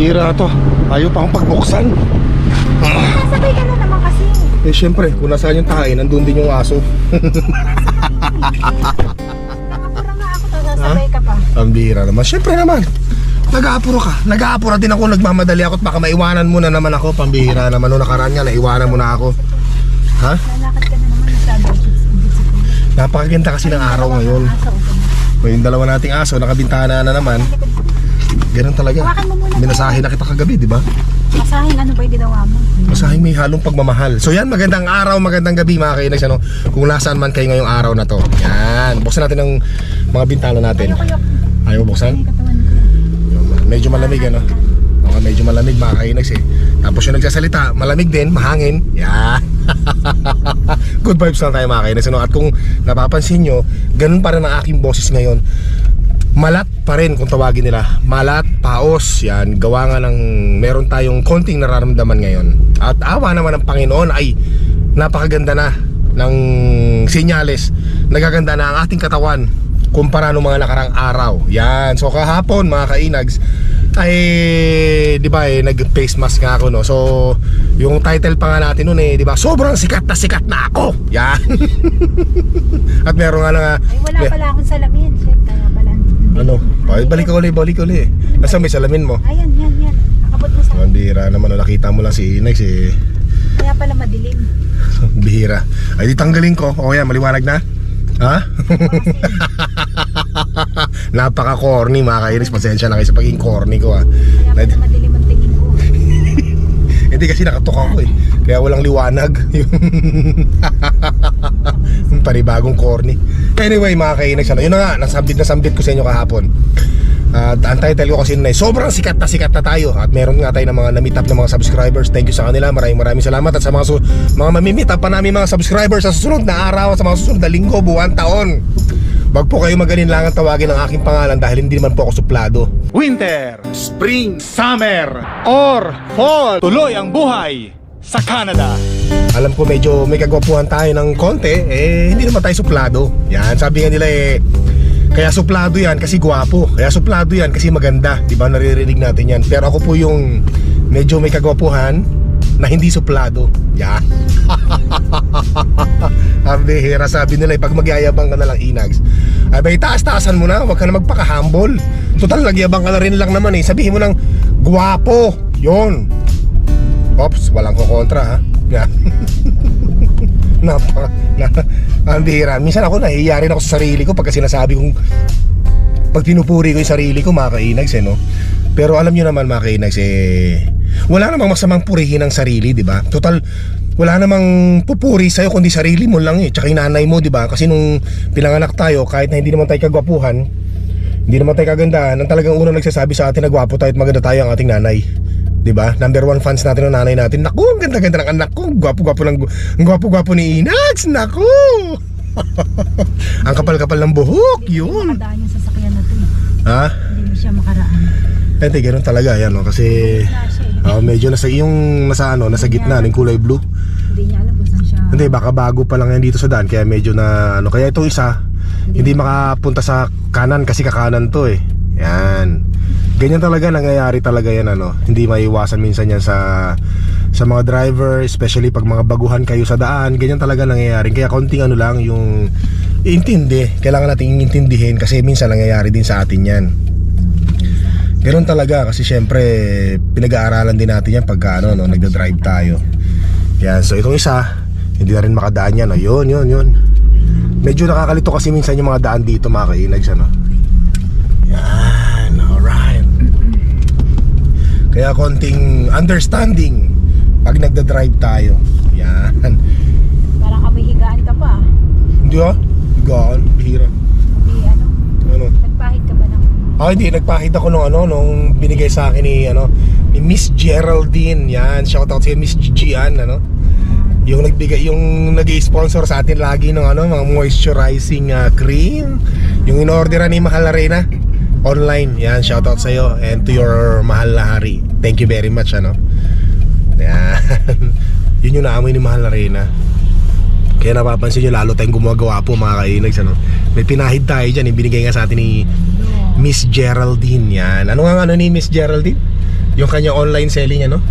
Bira to. Ayaw pa akong pagbuksan. Sasabay ka na naman kasi. Eh syempre, kung nasaan yung tahay, nandun din yung aso. Nakapura nga ako, sasabay ka pa. Ang bira naman. Syempre naman. Nag-aapuro ka. Nag-aapuro din ako. Nagmamadali ako at baka maiwanan mo na naman ako. Pambihira naman. Noong nakaraan nga, naiwanan mo na ako. Ha? Lalakad ka na naman. Napakaganda kasi ng araw ngayon. May yung dalawa nating aso, nakabintana na naman. Ganun talaga. Hawakan mo muna. Minasahe na kita kagabi, di ba? Masahin, ano ba yung ginawa mo? Masahing may halong pagmamahal. So yan, magandang araw, magandang gabi mga kainex. Ano? Kung nasaan man kayo ngayong araw na to. Yan. Buksan natin ang mga bintana natin. Ayaw mo buksan? Medyo malamig ano. Okay, medyo malamig mga kainex eh. Tapos yung nagsasalita, malamig din, mahangin. Yan. Good vibes lang tayo mga kainex. Ano? At kung napapansin nyo, ganun pa rin ang aking boses ngayon. Malat pa rin kung tawagin nila. Malat, paos, yan. Gawa nga ng meron tayong konting nararamdaman ngayon. At awa naman ng Panginoon ay napakaganda na ng senyales. Nagaganda na ang ating katawan kumpara nung mga nakarang araw. Yan. So kahapon mga kainags ay di ba eh nag face mask nga ako no. So yung title pa nga natin noon eh di ba sobrang sikat na sikat na ako. Yan. At meron nga na nga Ay, wala me- pala akong salamin. Ano? Ay, balik ka uli, balik ka uli. Nasa may salamin mo? Ayan, yan, yan. Nakabot mo sa Ang bihira naman, no, nakita mo lang si Inex eh. Kaya pala madilim. Bihira. Ay, di tanggalin ko. O yan, maliwanag na? Ha? Napaka-corny mga kainis. Pasensya na kayo sa pagiging corny ko ha. Kaya pala Nad- madilim ang tingin ko. Hindi kasi nakatuka ko eh. Kaya walang liwanag. Yung yung panibagong corny. Anyway mga kainis, ano, yun na nga, nasambit na sambit ko sa inyo kahapon. At ang title ko kasi nun sobrang sikat na sikat na tayo. At meron nga tayo ng mga na-meet up ng mga subscribers. Thank you sa kanila, maraming maraming salamat. At sa mga, mga mamimit up pa namin mga subscribers Sa susunod na araw, sa mga susunod na linggo, buwan, taon. Wag po kayo magalinlangan tawagin ang aking pangalan Dahil hindi naman po ako suplado. Winter, Spring, Summer, or Fall. Tuloy ang buhay sa Canada. Alam ko medyo may kagwapuhan tayo ng konti Eh hindi naman tayo suplado. Yan, sabi nga nila eh kaya suplado yan kasi gwapo. Kaya suplado yan kasi maganda. Di ba naririnig natin yan. Pero ako po yung medyo may kagwapuhan Na hindi suplado. Yan. Ang bihira sabi nila eh, Pag magyayabang ka na lang inags. Ay bay taas-taasan mo na. Huwag ka na magpaka-humble Total nagyabang ka na rin lang naman eh. Sabihin mo ng gwapo. Yun. Ops, walang kukontra ha Yan Napaka na, ang bihira. Minsan ako nahihiya rin ako sa sarili ko pagka sinasabi kong pag pinupuri ko yung sarili ko mga kainags eh, no? Pero alam nyo naman mga kainags eh wala namang masamang purihin ang sarili, di ba? Total wala namang pupuri sa'yo kundi sarili mo lang eh. Tsaka yung nanay mo, di ba? Kasi nung pinanganak tayo, kahit na hindi naman tayo kagwapuhan, hindi naman tayo kagandahan, ang talagang unang nagsasabi sa atin na gwapo tayo at maganda tayo ang ating nanay. 'Di ba? Number one fans natin ng nanay natin. Naku, ang ganda-ganda ng anak ko. Gwapo-gwapo ng ang gwapo-gwapo ni Inax. Naku. ang kapal-kapal ng buhok, yun. Makadaan yung sasakyan na to. Ha? Hindi mo siya makaraan. Hindi, ganun talaga yan, no? Kasi oh, medyo nasa yung nasa ano, nasa gitna ng kulay blue. Hindi niya alam kung saan siya. Hindi, baka bago pa lang yan dito sa daan kaya medyo na ano, kaya itong isa hindi makapunta sa kanan kasi kakanan to eh. Yan. Ganyan talaga nangyayari talaga yan ano. Hindi maiwasan minsan yan sa sa mga driver, especially pag mga baguhan kayo sa daan, ganyan talaga nangyayari. Kaya konting ano lang yung intindi. Kailangan nating intindihin kasi minsan nangyayari din sa atin yan. Ganun talaga kasi syempre pinag-aaralan din natin yan pagka ano, no, nagda-drive tayo. Yan, so itong isa, hindi na rin makadaan yan. Ayun, yun, yun. Medyo nakakalito kasi minsan yung mga daan dito mga kainags, ano. Yan, Kaya konting understanding pag nagda-drive tayo. Yan. Parang kami higaan ka pa. Hindi ah, gaan, bihira. Kami ano, Ano? nagpahid ka ba ng... Ah, hindi, nagpahid ako nung ano, nung binigay sa akin ni, ano, ni Miss Geraldine. Yan, shout out sa Miss Gian, ano. Yung nagbigay, yung nag-sponsor sa atin lagi ng ano, mga moisturizing ah, cream. Yung in-orderan ni Mahal na Reyna online. Yan, shout out sa iyo and to your Mahal na Hari. Thank you very much, ano. Yan. Yun yung naamoy ni Mahal na Reyna. Kaya napapansin nyo lalo tayong gumagawa po mga kainags ano. May pinahid tayo dyan, yung binigay nga sa atin ni Miss Geraldine yan. Ano nga ano ni Miss Geraldine? Yung kanya online selling ano?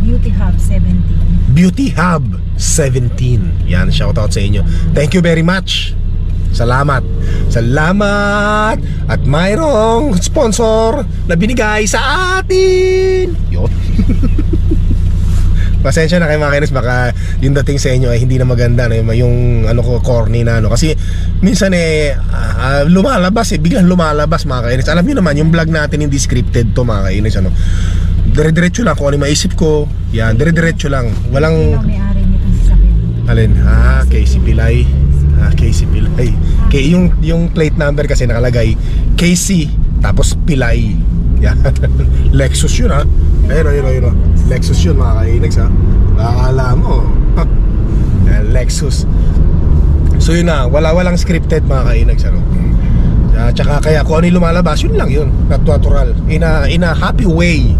Beauty Hub 17. Beauty Hub 17. Yan, shoutout sa inyo. Thank you very much. Salamat. Salamat. At mayroong sponsor na binigay sa atin. Yun. Pasensya na kay mga kainis baka yung dating sa inyo ay hindi na maganda no? yung, yung ano ko corny na ano kasi minsan eh ah, lumalabas eh biglang lumalabas mga kainis alam niyo naman yung vlog natin hindi scripted to mga kainis ano dire-diretso lang kung ano maisip ko yan dire-diretso lang walang? Alin? Ah, KC Pilay. Ah, KC Pilay. K yung yung plate number kasi nakalagay KC tapos Pilay. Yan. Lexus yun ha. Ayun, ayun, ayun. Lexus yun mga kainags ha. Nakakala mo. Yan, Lexus. So yun na, wala walang scripted mga kainags ano. Ah, tsaka kaya kung ano yung lumalabas, yun lang yun. Natural. In a, in a happy way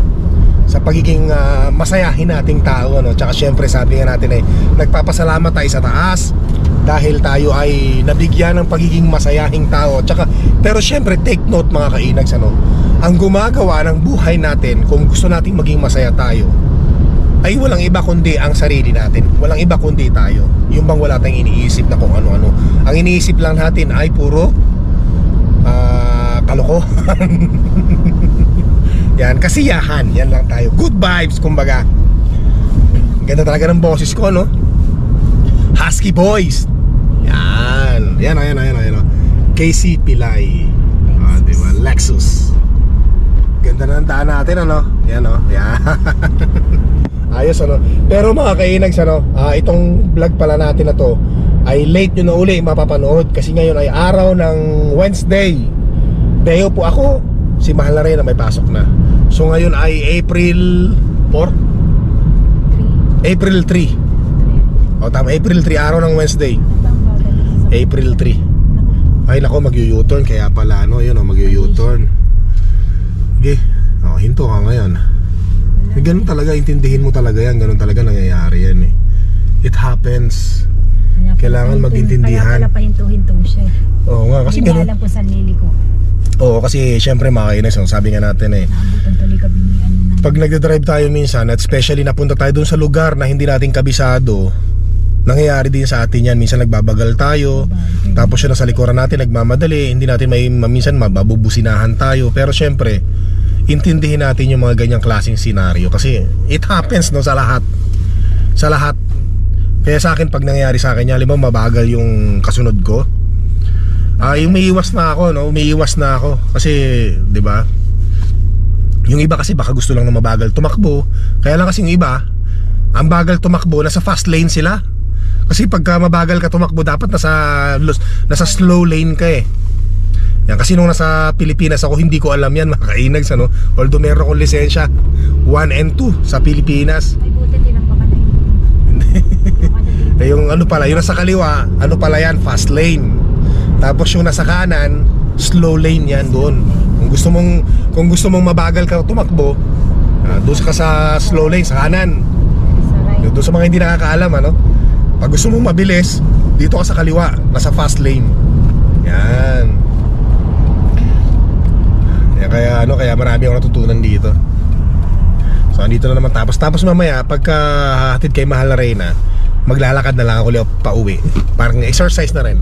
sa pagiging ah, masayahin nating tao ano tsaka syempre sabi nga natin ay nagpapasalamat tayo sa taas dahil tayo ay nabigyan ng pagiging masayahing tao tsaka pero syempre take note mga kainags ano ang gumagawa ng buhay natin kung gusto nating maging masaya tayo ay walang iba kundi ang sarili natin walang iba kundi tayo yung bang wala tayong iniisip na kung ano-ano ang iniisip lang natin ay puro ah, kalokohan yan, kasiyahan. Yan lang tayo. Good vibes, kumbaga. Ganda talaga ng boses ko, no? Husky Boys. Yan. Yan, yan, yan, yan. KC Pilay. Ah, di ba? Lexus. Ganda na ng daan natin, ano? Yan, oh. Yan. Ayos, ano? Pero mga kainags, ano? Ah, itong vlog pala natin na to ay late nyo na uli mapapanood kasi ngayon ay araw ng Wednesday. Deo po ako. Si Mahal na rin na may pasok na. So ngayon ay April 4? 3. April 3. O tama, April 3, araw ng Wednesday. April 3. Ay nako, mag-u-turn kaya pala ano, yun o, mag-u-turn. Okay. O, hinto ka ngayon. Eh, ganun talaga, intindihin mo talaga yan. Ganun talaga nangyayari yan eh. It happens. Kailangan magintindihan. Kaya pala pahinto-hinto siya. eh. Oo nga, kasi Hindi ganun. alam kung saan liliko. Oo, kasi syempre mga kainis, no, sabi nga natin eh, Naabutan tuloy kabinian pag nagdadrive tayo minsan at especially napunta tayo dun sa lugar na hindi natin kabisado nangyayari din sa atin yan. Minsan nagbabagal tayo tapos yun sa likuran natin nagmamadali hindi natin may minsan mababubusinahan tayo. Pero syempre intindihin natin yung mga ganyang klaseng senaryo kasi it happens no sa lahat. Sa lahat. Kaya sa akin pag nangyayari sa akin halimbawa mabagal yung kasunod ko ah umiiwas na ako no umiiwas na ako. Kasi 'di ba yung iba kasi baka gusto lang na mabagal tumakbo. Kaya lang kasi yung iba, ang bagal tumakbo, nasa fast lane sila. Kasi pagka mabagal ka tumakbo, dapat nasa, nasa slow lane ka eh. Yan, kasi nung nasa Pilipinas ako, hindi ko alam yan, mga kainags, ano? Although meron akong lisensya, 1 and 2 sa Pilipinas. Ay, buti tinampa ka na yun. Yung ano dito. Eh, yung ano pala, yung nasa kaliwa, ano pala yan, fast lane. Tapos yung nasa kanan, slow lane yan doon. Kung gusto mong kung gusto mong mabagal ka tumakbo, ah, doon ka sa slow lane sa kanan. Doon sa mga hindi nakakaalam ano. Pag gusto mong mabilis, dito ka sa kaliwa, nasa fast lane. Yan. Kaya, kaya ano, kaya marami akong natutunan dito. So andito na naman tapos tapos mamaya pagka hatid kay Mahal na Reyna, maglalakad na lang ako ulit pa uwi. Parang exercise na rin.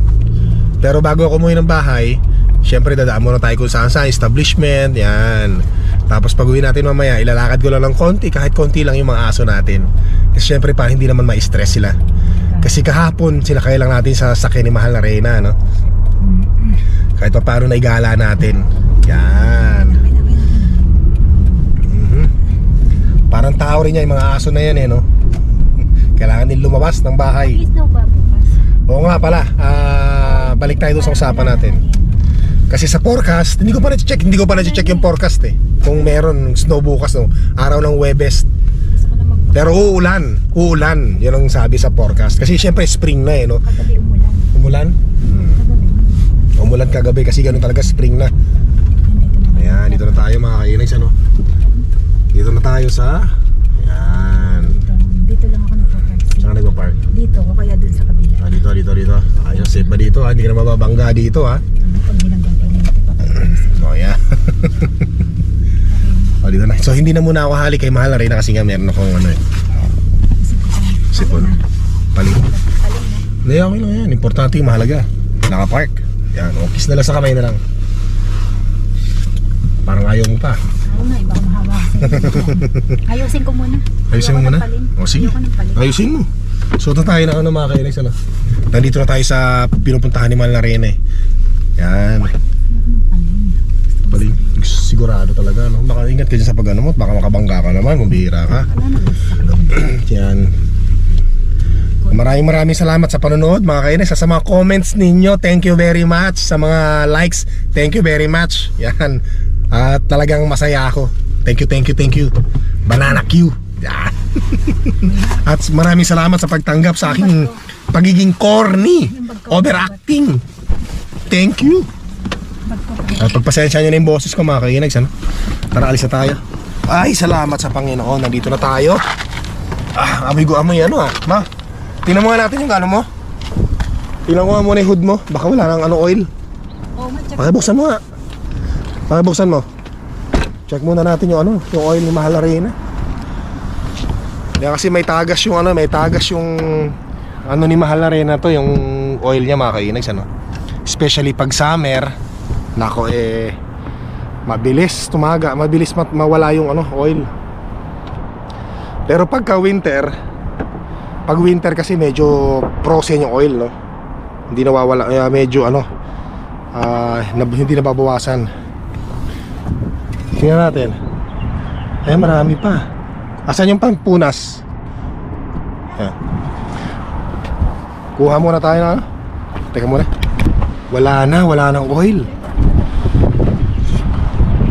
Pero bago ako umuwi ng bahay, syempre dadaan muna tayo kung saan saan, establishment, yan. Tapos pag uwi natin mamaya, ilalakad ko lang ng konti, kahit konti lang yung mga aso natin. Kasi syempre para hindi naman ma-stress sila. Kasi kahapon, sinakay lang natin sa sakyan ni Mahal na Reyna, no? Kahit pa paano naigala natin. Yan. Mhm. Parang tao rin yan, yung mga aso na yan eh, no? Kailangan din lumabas ng bahay. Oo nga pala, ah, balik tayo doon sa usapan natin. Kasi sa forecast, hindi ko pa na-check, hindi ko pa na-check yung forecast eh. Kung meron snow bukas no, araw ng Webes. Gusto ko na mag... Pero uulan, uulan, yun ang sabi sa forecast. Kasi syempre spring na eh, no. Kagabi umulan. Umulan? Hmm. Kagabi. Umulan kagabi kasi ganun talaga spring na. Ayan, dito na tayo mga kainags, ano. Dito na tayo sa, ayan. Dito, dito lang ako nagpa-taxi. Saan nagpa-park? Dito ko kaya dun sa kabila. Ah, dito, dito, dito. Ayos, safe ba dito ha? Hindi ka na mababangga dito ha. Ano pag binanggang pa kayo. Oh, yeah. Dito na. So hindi na muna ako hali kay Mahal Arena kasi nga meron akong ano eh. Sipon. Paling. Hindi, okay lang yan. Importante yung mahalaga. Nakapark. Yan, o kiss na lang sa kamay na lang. Parang ayaw mo pa. Oo nga, iba mahawa. Ayusin ko muna. Ayusin mo muna? O sige. Ayusin mo. So na tayo na ano mga kainis ano. Nandito na tayo sa pinupuntahan ni Mahal Arena eh. Yan. Paling sigurado talaga no. Baka ingat ka dyan sa pag ano mo. at Baka makabangga ka naman kung bihira ka. Yan. Maraming maraming salamat sa panonood mga kainis. Sa mga comments ninyo, thank you very much. Sa mga likes, thank you very much. Yan. At talagang masaya ako. Thank you, thank you, thank you. Banana Q. At maraming salamat sa pagtanggap sa aking pagiging corny, overacting. Thank you. At pagpasensya nyo na yung boses ko mga kainags ano? Tara alis na tayo. Ay salamat sa Panginoon. Nandito na tayo. Ah amoy ko amoy ano ah. Ma Tingnan mo nga natin yung ano mo. Tingnan ko nga muna yung hood mo? Baka wala nang ano oil. Check. Pakibuksan mo nga. Pakibuksan mo. Check muna natin yung ano Yung oil ni Mahal Arena. Kaya kasi may tagas yung ano May tagas yung Ano ni Mahal Arena to Yung oil niya mga kainags ano Especially pag summer Nako eh Mabilis tumaga Mabilis mat- mawala yung ano oil. Pero pagka winter Pag winter kasi medyo Frozen yung oil no? Hindi nawawala Kaya medyo ano ah, nab- Hindi nababawasan. Tingnan natin. Eh marami pa. Asan yung pampunas Yan. Kuha muna tayo na? Teka muna. Wala na, wala nang oil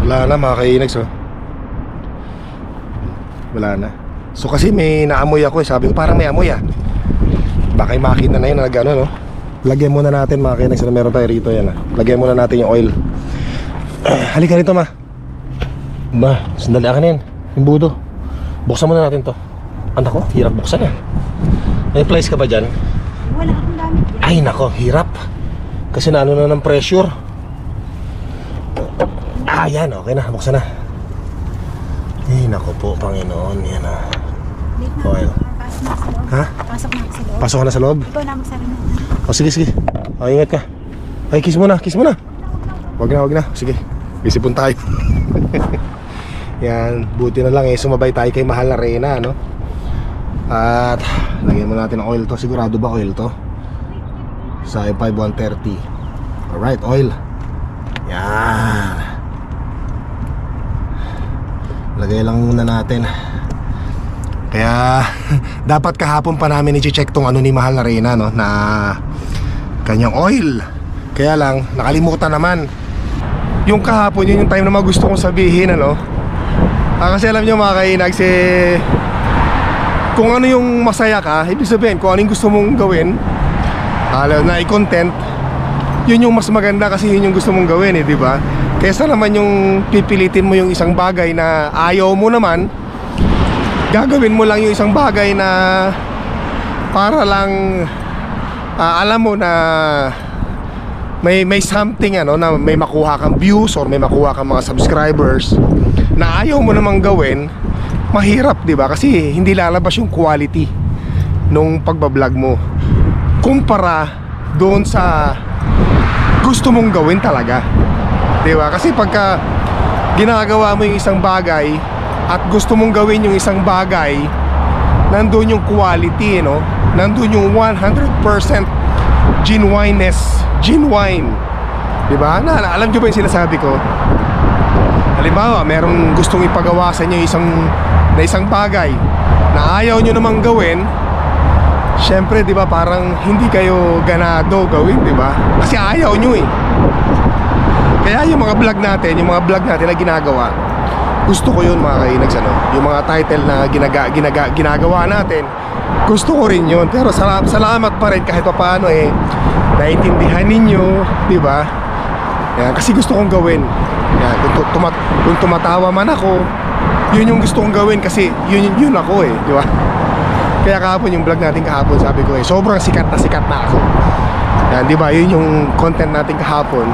Wala na mga kainags oh. Wala na. So kasi may naamoy ako eh. Sabi ko parang may amoy ah. Baka yung makina na yun na nag ano no? Lagyan muna natin mga kainags na meron tayo rito yan ah. Lagyan muna natin yung oil. Halika rito ma. Ma, sandali akin yan. Yung budo. Buksan muna natin to. Anak ko, hirap buksan ah May place ka ba dyan? Wala akong gamit yan. Ay nako, hirap. Kasi naano na ng pressure. Ah, yan, okay na, buksan na. Ay nako po, Panginoon, yan na. Okay. Na. Ha? Pasok na sa loob. Pasok ka na sa loob? Ikaw na magsara na. O sige, sige. O, ingat ka. Ay, kiss mo na, kiss mo na. Wag na, wag na. Sige, isipon tayo. yan, buti na lang eh, sumabay tayo kay Mahal Arena, no? At, lagyan mo natin ng oil to. Sigurado ba oil to? Sa i5-130. Alright, oil. Yan. Lagay lang muna natin. Kaya dapat kahapon pa namin i-check tong ano ni Mahal na Reyna no na kanyang oil. Kaya lang nakalimutan naman. Yung kahapon yun yung time na gusto kong sabihin ano. Ah, kasi alam niyo mga kainag si kung ano yung masaya ka, ibig sabihin kung ano gusto mong gawin, alam na i-content, yun yung mas maganda kasi yun yung gusto mong gawin eh, di ba? Kesa naman yung pipilitin mo yung isang bagay na ayaw mo naman, gagawin mo lang yung isang bagay na para lang ah, alam mo na may may something ano na may makuha kang views or may makuha kang mga subscribers na ayaw mo namang gawin mahirap 'di ba? Kasi hindi lalabas yung quality nung pagbablog mo kumpara doon sa gusto mong gawin talaga 'di ba? Kasi pagka ginagawa mo yung isang bagay at gusto mong gawin yung isang bagay nandun yung quality no? Nandun yung 100% genuineness genuine. Di ba? Na, alam nyo ba yung sinasabi ko? Halimbawa merong gustong ipagawa sa inyo isang na isang bagay na ayaw nyo namang gawin syempre di ba parang hindi kayo ganado gawin di ba? Kasi ayaw nyo eh kaya yung mga vlog natin yung mga vlog natin na ginagawa gusto ko yun mga kainags ano yung mga title na ginaga, ginaga, ginagawa natin gusto ko rin yun. Pero sala- salamat pa rin kahit pa paano eh naiintindihan ninyo di ba? Kasi gusto kong gawin. Yan, kung, tu- tumat, kung tumatawa man ako yun yung gusto kong gawin kasi yun, yun, yun ako eh di ba? Kaya kahapon yung vlog natin kahapon sabi ko eh sobrang sikat na sikat na ako. Yan di ba? Yun yung content natin kahapon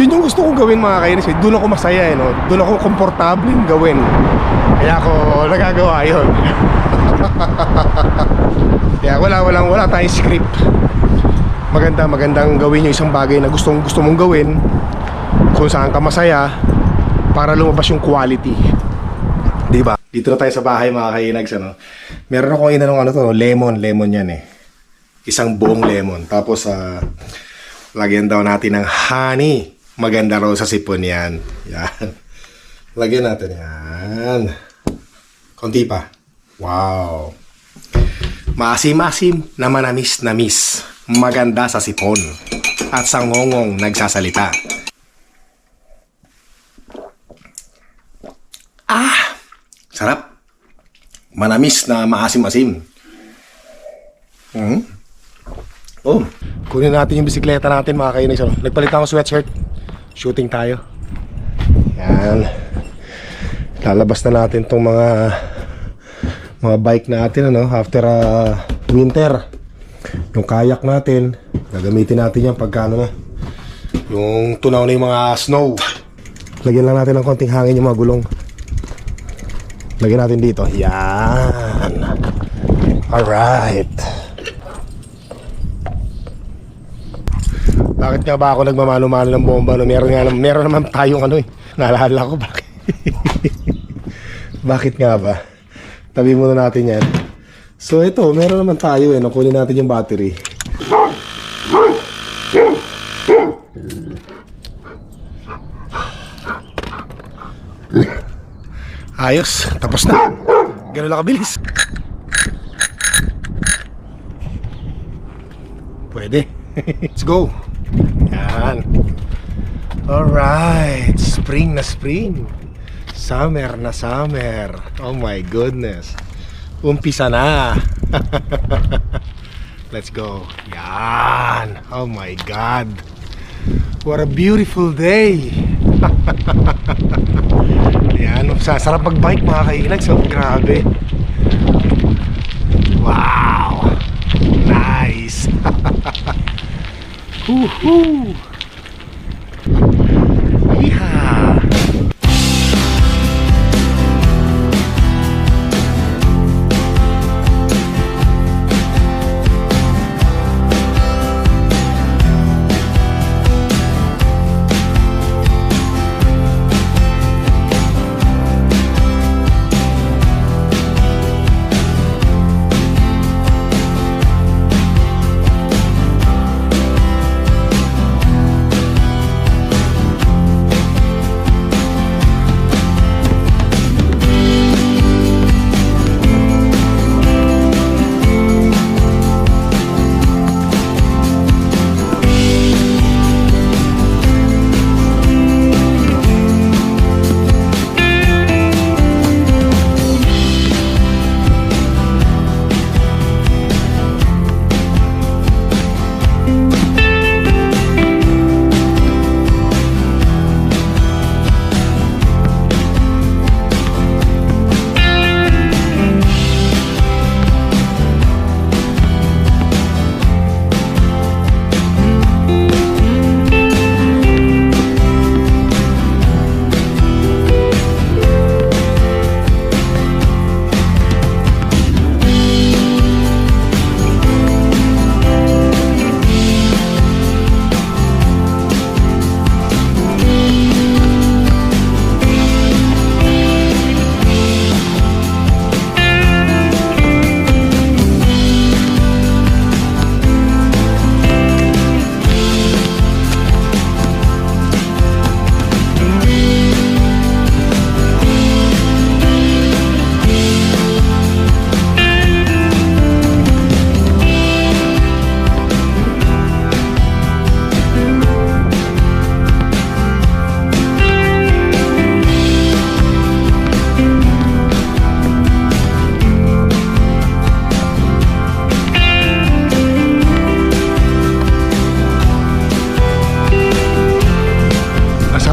Yun yung gusto kong gawin mga kainis eh. Doon ako masaya eh, no? Doon ako komportable gawin. Kaya ako nagagawa yun. Kaya wala, walang, wala tayong script. Maganda, magandang gawin yung isang bagay na gustong gusto mong gawin kung saan ka masaya para lumabas yung quality. Di ba? Dito na tayo sa bahay mga kainags ano. Meron akong inanong ano to, lemon, lemon yan eh. Isang buong lemon. Tapos sa lagyan daw natin ng honey. Maganda raw sa sipon yan. Yan. Lagyan natin yan. Konti pa. Wow. Maasim-asim na manamis-namis. Maganda sa sipon. At sa ngongong nagsasalita. Ah! Sarap. Manamis na maasim-asim. Hmm? Oh. Kunin natin yung bisikleta natin mga kainis. Nagpalit ako sweatshirt. Shooting tayo. Yan. Lalabas na natin tong mga mga bike natin ano after uh, winter. Yung kayak natin, gagamitin natin yan pagka ano na. Yung tunaw na yung mga snow. Lagyan lang natin ng konting hangin yung mga gulong. Lagyan natin dito. Yan. Alright. Bakit nga ba ako nagmamano-mano ng bomba? No? Meron, nga, meron naman tayong ano eh. Naalala ko bakit. bakit nga ba? Tabi muna natin yan. So ito, meron naman tayo eh. No? Kunin natin yung battery. Ayos, tapos na. Ganun lang kabilis. Pwede. Let's go. Yan. Alright. Spring na spring. Summer na summer. Oh my goodness. Umpisa na. Let's go. Yan. Oh my God. What a beautiful day. Yan. Sasarap mag-bike mga kainag. So, grabe. Wow. Nice. Uhul!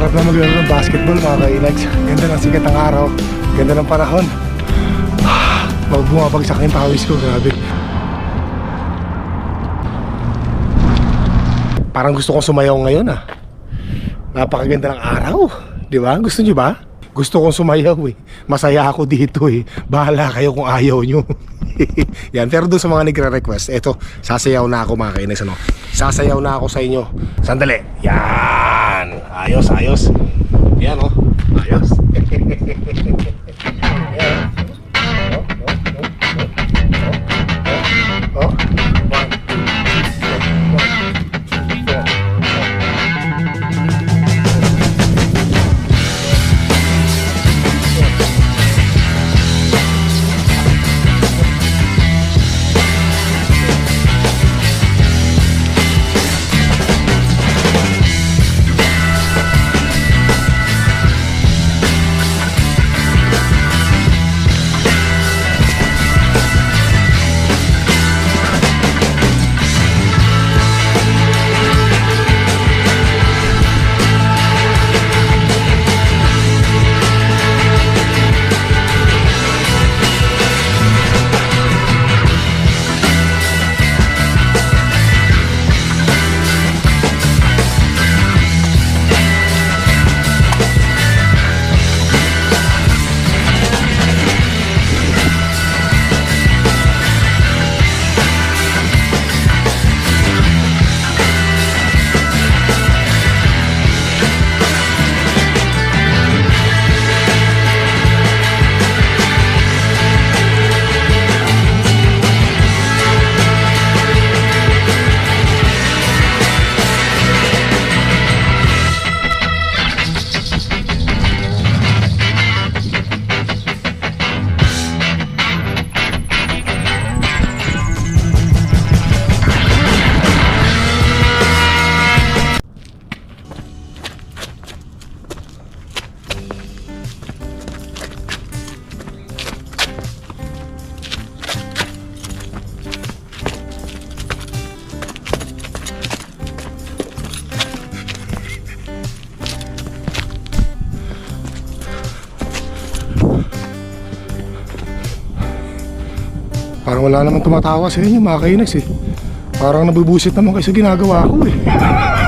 Masarap na maglaro ng basketball mga kainags. Ganda ng sikat ng araw. Ganda ng panahon. Ah, Bumabagsak yung pawis ko. Grabe. Parang gusto kong sumayaw ngayon ah. Napakaganda ng araw. Di ba? Gusto nyo ba? Gusto kong sumayaw eh. Masaya ako dito eh. Bahala kayo kung ayaw nyo. Yan, pero doon sa mga nagre-request, eto, sasayaw na ako mga kainis, ano? Sasayaw na ako sa inyo. Sandali. Yan. Ayos, ayos. Yan, oh. Ayos. wala naman tumatawa sa inyo mga kainis eh. Parang nabubusit naman kayo sa ginagawa ko eh.